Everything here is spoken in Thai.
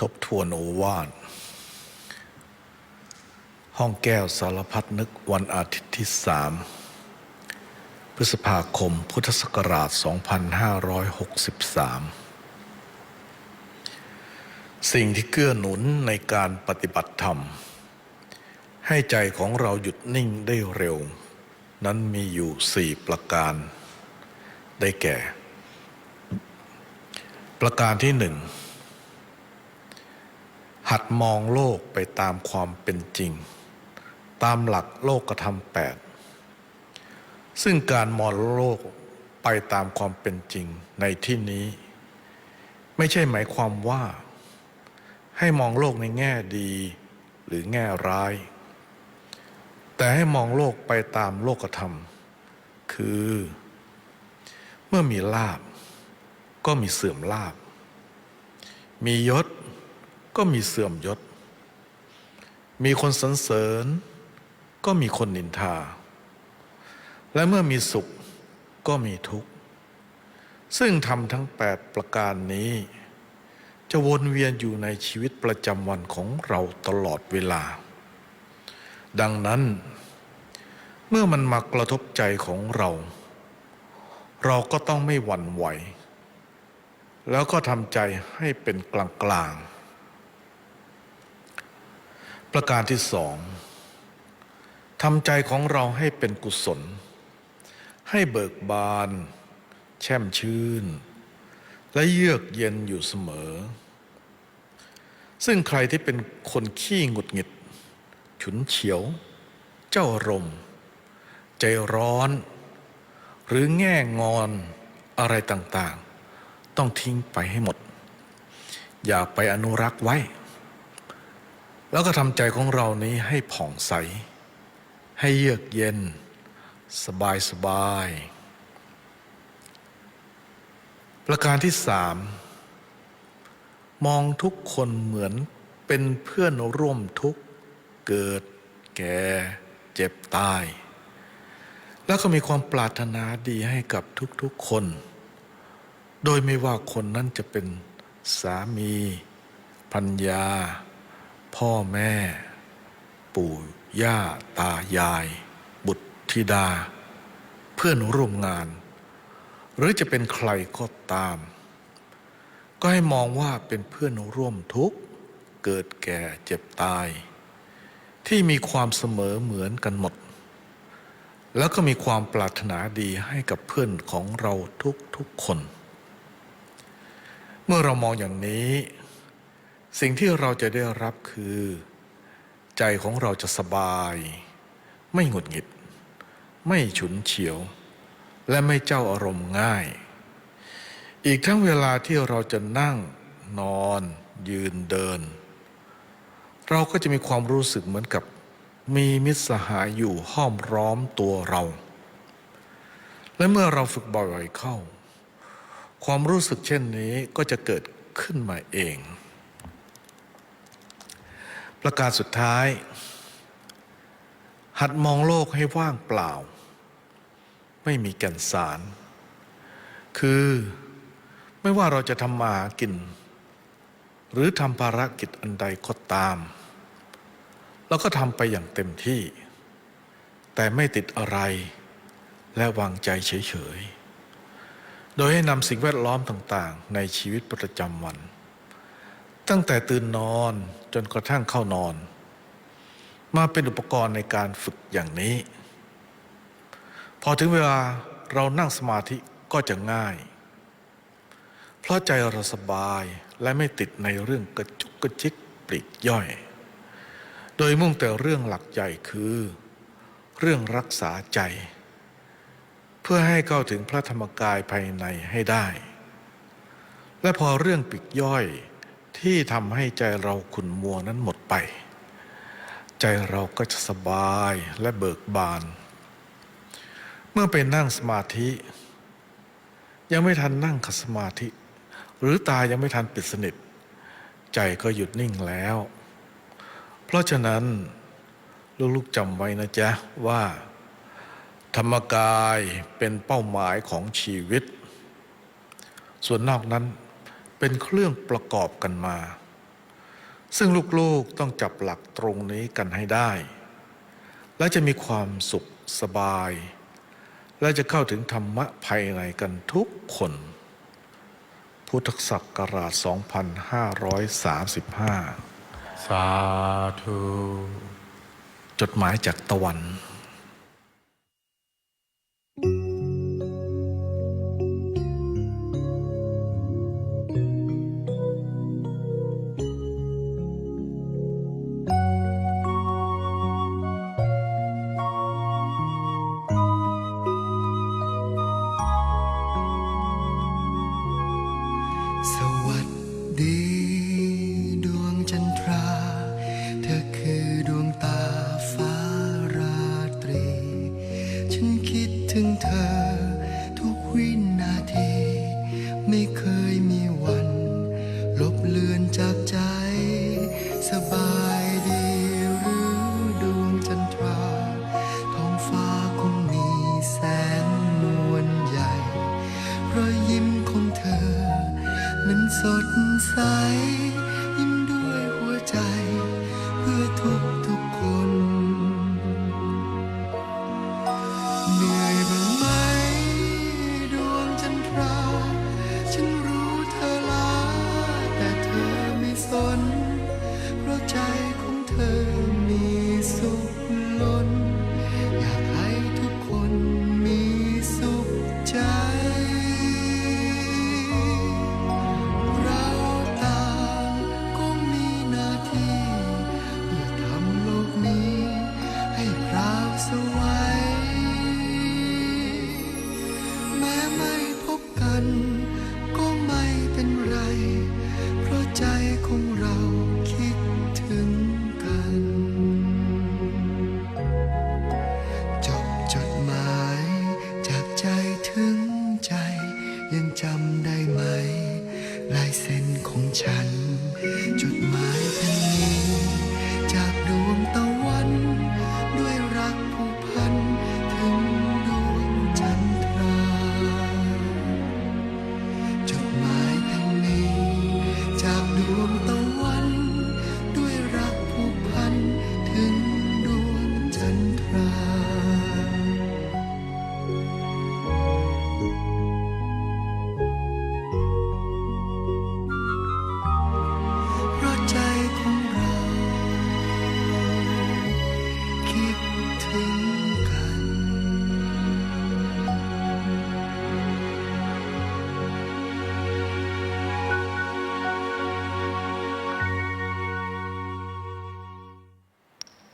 ทบทวนโอวาทห้องแก้วสารพัดนึกวันอาทิตย์ที่สามพฤษภาคมพุทธศักราช 2563 สิ่งที่เกื้อหนุนในการปฏิบัติธรรม ให้ใจของเราหยุดนิ่งได้เร็ว นั้นมีอยู่สี่ประการ ได้แก่ ประการที่หนึ่ง หัดมองโลกไปตามความเป็นจริง ตามหลักโลกธรรมแปดซึ่งการมองโลกไปตามความเป็นจริงในที่นี้ ไม่ใช่หมายความว่า ให้มองโลกในแง่ดีหรือแง่ร้าย แต่ให้มองโลกไปตามโลกธรรม คือ เมื่อมีลาบ ก็มีเสื่อมลาบ มียศ ก็มีเสื่อมยศ มีคนสรรเสริญ ก็มีคนนินทา และเมื่อมีสุขก็มีทุกข์ ซึ่งทำทั้ง8ประการนี้ จะวนเวียนอยู่ในชีวิตประจำวันของเราตลอดเวลา ดังนั้น เมื่อมันมากระทบใจของเรา เราก็ต้องไม่หวั่นไหว แล้วก็ทำใจให้เป็นกลางๆ ประการที่สองทำใจของเราให้เป็นกุศล ให้เบิกบาน แช่มชื่น และเยือกเย็นอยู่เสมอ ซึ่งใครที่เป็นคนขี้หงุดหงิด ฉุนเฉียว เจ้าอารมณ์ใจร้อน หรือแง่งอนอะไรต่างๆ ต้องทิ้งไปให้หมด อย่าไปอนุรักษ์ไว้ แล้วก็ทำใจของเรานี้ให้ผ่องใส ให้เยือกเย็น สบายสบาย ประการที่สามมองทุกคนเหมือนเป็นเพื่อนร่วมทุกข์เกิด แก่ เจ็บตาย แล้วก็มีความปรารถนาดีให้กับทุกๆคน โดยไม่ว่าคนนั้นจะเป็นสามีพัญญา พ่อแม่ ปู่ย่าตายาย บุตรธิดา เพื่อนร่วมงาน หรือจะเป็นใครก็ตาม ก็ให้มองว่าเป็นเพื่อนร่วมทุกข์ เกิดแก่เจ็บตาย ที่มีความเสมอเหมือนกันหมด แล้วก็มีความปรารถนาดีให้กับเพื่อนของเราทุกทุกๆคน เมื่อเรามองอย่างนี้ สิ่งที่เราจะได้รับคือ ใจของเราจะสบาย ไม่หงุดหงิด ไม่ฉุนเฉียว และไม่เจ้าอารมณ์ง่าย อีกทั้งเวลาที่เราจะนั่งนอน ยืนเดิน เราก็จะมีความรู้สึกเหมือนกับมีมิตรสหายอยู่ห้อมร้อมตัวเรา และเมื่อเราฝึกบ่อยๆเข้า ความรู้สึกเช่นนี้ก็จะเกิดขึ้นมาเอง ประการสุดท้าย หัดมองโลกให้ว่างเปล่า ไม่มีแก่นสาร คือไม่ว่าเราจะทำมากิน หรือทำภารกิจอันใดก็ตาม เราก็ทำไปอย่างเต็มที่ แต่ไม่ติดอะไร และวางใจเฉย ๆ โดยให้นำสิ่งแวดล้อมต่าง ๆ ในชีวิตประจำวัน ตั้งแต่ตื่นนอนจนกระทั่งเข้านอน มาเป็นอุปกรณ์ในการฝึกอย่างนี้ พอถึงเวลาเรานั่งสมาธิก็จะง่าย เพราะใจเราสบายและไม่ติดในเรื่องกระจุกกระจิกปลีกย่อย โดยมุ่งแต่เรื่องหลักใหญ่คือ เรื่องรักษาใจ เพื่อให้เข้าถึงพระธรรมกายภายในให้ได้ และพอเรื่องปลีกย่อย ที่ทำให้ใจเราขุ่นมัวนั้นหมดไป ใจเราก็จะสบายและเบิกบาน เมื่อไปนั่งสมาธิ ยังไม่ทันนั่งขัดสมาธิ หรือตายังไม่ทันปิดสนิท ใจก็หยุดนิ่งแล้ว เพราะฉะนั้น ลูกๆจำไว้นะจ๊ะว่า ธรรมกายเป็นเป้าหมายของชีวิต ส่วนนอกนั้น เป็นเครื่องประกอบกันมา ซึ่งลูกๆต้องจับหลักตรงนี้กันให้ได้ และจะมีความสุขสบาย และจะเข้าถึงธรรมะภายในกันทุกคน พุทธศักราช 2535 สาธุ จดหมายจากตะวัน